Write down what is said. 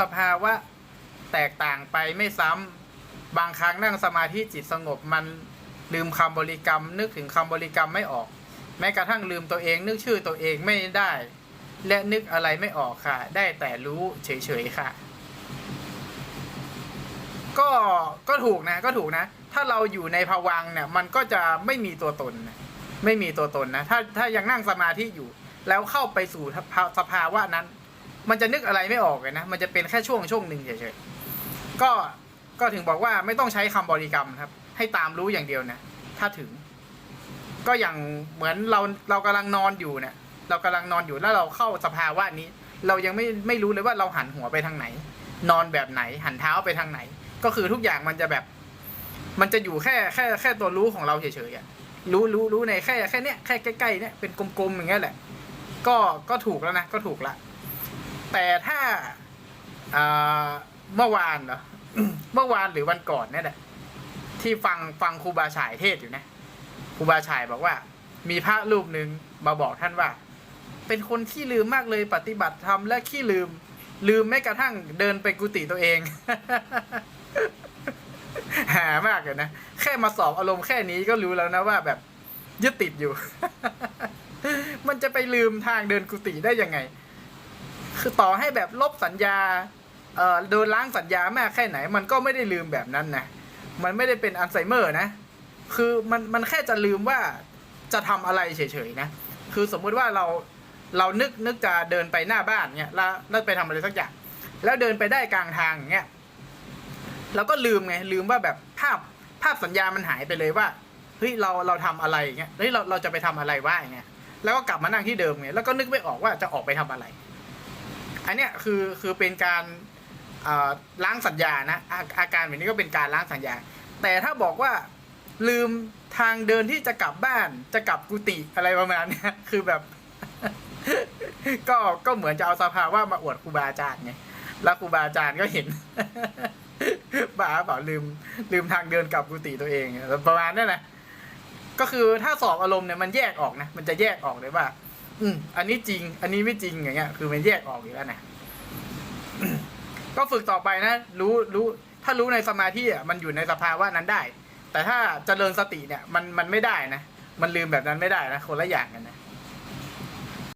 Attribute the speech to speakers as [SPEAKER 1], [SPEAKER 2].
[SPEAKER 1] สภาวะแตกต่างไปไม่ซ้ำบางครั้งนั่งสมาธิจิตสงบมันลืมคำบริกรรม นึกถึงคำบริกรรมไม่ออก แม้กระทั่งลืมตัวเอง นึกชื่อตัวเองไม่ได้ และนึกอะไรไม่ออกค่ะ ได้แต่รู้เฉยๆค่ะ ก็ก็ถูกนะ ก็ถูกนะ ถ้าเราอยู่ในภวังเนี่ย มันก็จะไม่มีตัวตนไม่มีตัวตนนะถ้าถ้ายังนั่งสมาธิอยู่ แล้วเข้าไปสู่สภาวะนั้น มันจะนึกอะไรไม่ออกเลยนะ มันจะเป็นแค่ช่วงช่วงหนึ่งเฉยๆ ก็ก็ถึงบอกว่าไม่ต้องใช้คำบริกรรมครับ ให้ตามรู้อย่างเดียวนะ ถ้าถึง ก็อย่างเหมือนเราเรากำลังนอนอยู่เนี่ย เรากำลังนอนอยู่แล้วเราเข้าสภาวะนี้ เรายังไม่ไม่รู้เลยว่าเราหันหัวไปทางไหน นอนแบบไหน หันเท้าไปทางไหน ก็คือทุกอย่างมันจะแบบ มันจะอยู่แค่แค่แค่ตัวรู้ของเราเฉยๆรู้รู้รู้ในแค่แค่เนี้ยแค่ใกล้ๆเนี้ยเป็นกลมๆอย่างเงี้ยแหละ ก็ก็ถูกแล้วนะก็ถูกละ แต่ถ้าเมื่อวานเหรอเมื่อวานหรือวันก่อนเนี่ยแหละที่ฟังฟังครูบาฉายเทศอยู่นะครูบาฉายบอกว่า มีพระรูปหนึ่งมาบอกท่านว่า เป็นคนที่ลืมมากเลยปฏิบัติธรรมและขี้ลืม ลืมแม้กระทั่งเดินไปกุฏิตัวเอง หามากเลยนะ แค่มาสอบอารมณ์แค่นี้ก็รู้แล้วนะว่าแบบยึดติดอยู่ มันจะไปลืมทางเดินกุฏิได้ยังไง คือต่อให้แบบลบสัญญาเอ่อโดนล้างสัญญามากแค่ไหน มันก็ไม่ได้ลืมแบบนั้นนะมันไม่ได้เป็นอัลไซเมอร์นะ คือมันมันแค่จะลืมว่าจะทำอะไรเฉยๆนะ คือสมมุติว่าเราเรานึกนึกจะเดินไปหน้าบ้านเนี่ยแล้วแล้วไปทำอะไรสักอย่าง แล้วเดินไปได้กลางทางอย่างเงี้ยเราก็ลืมไงลืมว่าแบบภาพภาพสัญญามันหายไปเลยว่าเฮ้ยเราเราทำอะไรอย่างเงี้ยเฮ้ยเราเราจะไปทำอะไรวะอย่างเงี้ยแล้วก็กลับมานั่งที่เดิมไงแล้วก็นึกไม่ออกว่าจะออกไปทำอะไร อันเนี้ยคือคือเป็นการล้างสัญญานะอาอาการแบบนี้ก็เป็นการล้างสัญญา แต่ถ้าบอกว่าลืมทางเดินที่จะกลับบ้านจะกลับกุฏิอะไรประมาณนี้คือแบบ ก็ก็เหมือนจะเอาสภาวะมาอวดครูบาอาจารย์ไงแล้วครูบาอาจารย์ก็เห็นบ้าเปล่าลืมลืมทางเดินกลับกุฏิตัวเองประมาณนั้นนะก็คือถ้าสอบอารมณ์เนี่ยมันแยกออกนะมันจะแยกออกเลยว่า อืมอันนี้จริง อันนี้ไม่จริงอย่างเงี้ย คือมันแยกออกอยู่แล้วนะก็ฝึกต่อไปนะรู้รู้ ถ้ารู้ในสมาธิอะมันอยู่ในสภาวะนั้นได้ แต่ถ้าเจริญสติเนี่ย มันมันไม่ได้นะมันลืมแบบนั้นไม่ได้นะคนละอย่างกันนะ